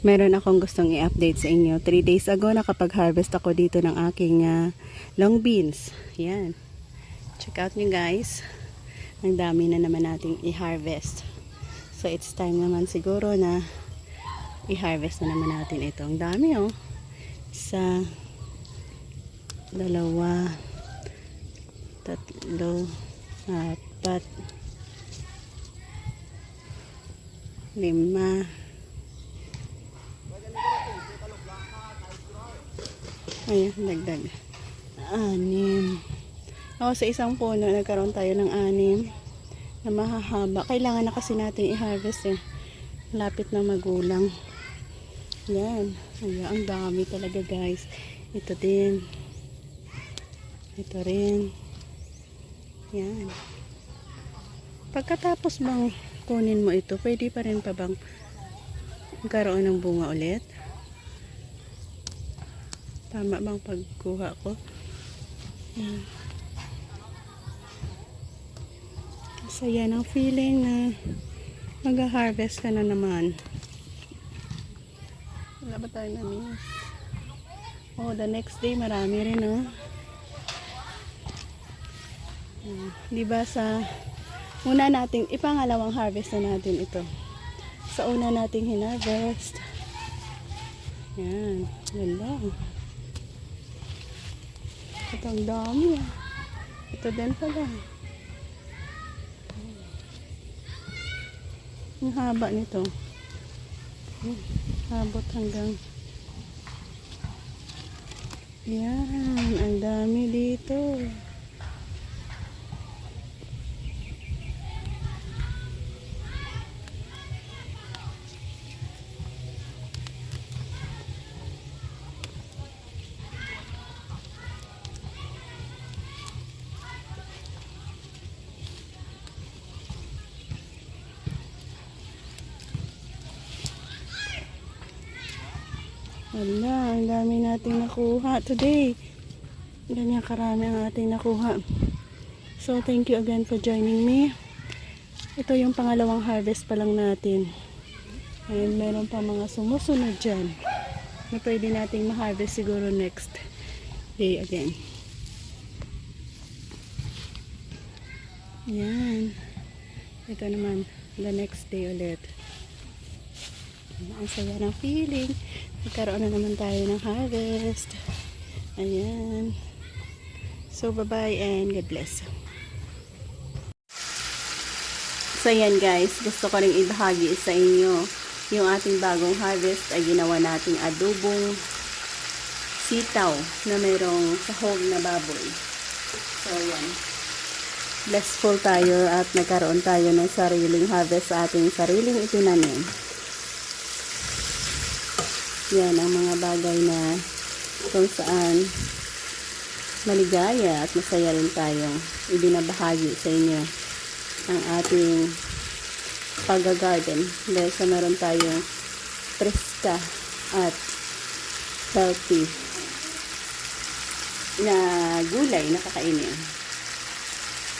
Meron akong gustong i-update sa inyo. 3 days ago nakapag-harvest ako dito ng aking ah, long beans. Yan. Check out nyo guys. Ang dami na naman nating i-harvest. So it's time naman siguro na i-harvest na naman natin ito. Ang dami oh. Isa, dalawa, tatlo, apat, lima, Ayan, dagdag. Anim. O, sa isang puno, nagkaroon tayo ng anim na mahahaba. Kailangan na kasi natin i-harvest eh. Lapit na magulang. Yan. Ayan, ang dami talaga guys. Ito din. Ito rin. Yan. Pagkatapos bang kunin mo ito, pwede pa rin pa bang magkaroon ng bunga ulit? Tama bang pagkuha ko? Yan. Saya ng feeling na mag-harvest ka na naman. Wala ba tayo na miss? Oh, the next day marami rin oh. Hmm, Di ba sa una nating ipangalawang harvest na natin ito. Sa una nating hinarvest. Yan, ganda. Ito ang dami. Ito din pala. Ang haba nito. Habot hanggang yan, ang dami dito. Wala, ang dami nating nakuha today. Ganyan karami ang ating nakuha. So, thank you again for joining me. Ito yung pangalawang harvest pa lang natin. And meron pa mga sumusunod dyan na pwede nating ma-harvest siguro next day again. Yan. Ito naman, the next day ulit. Ang saya ng feeling. Nagkaroon na naman tayo ng harvest. Ayan. So, bye-bye and God bless. So, yan guys. Gusto ko rin ibahagi sa inyo yung ating bagong harvest ay ginawa nating adobong sitaw na mayroong sahog na baboy. So, yan. Blessful tayo at nagkaroon tayo ng sariling harvest sa ating sariling itinanim. Yan ang mga bagay na kung saan maligaya at masaya rin tayong ibinabahagi sa inyo ang ating pag-garden dahil sa meron tayong preska at healthy na gulay na kakainin.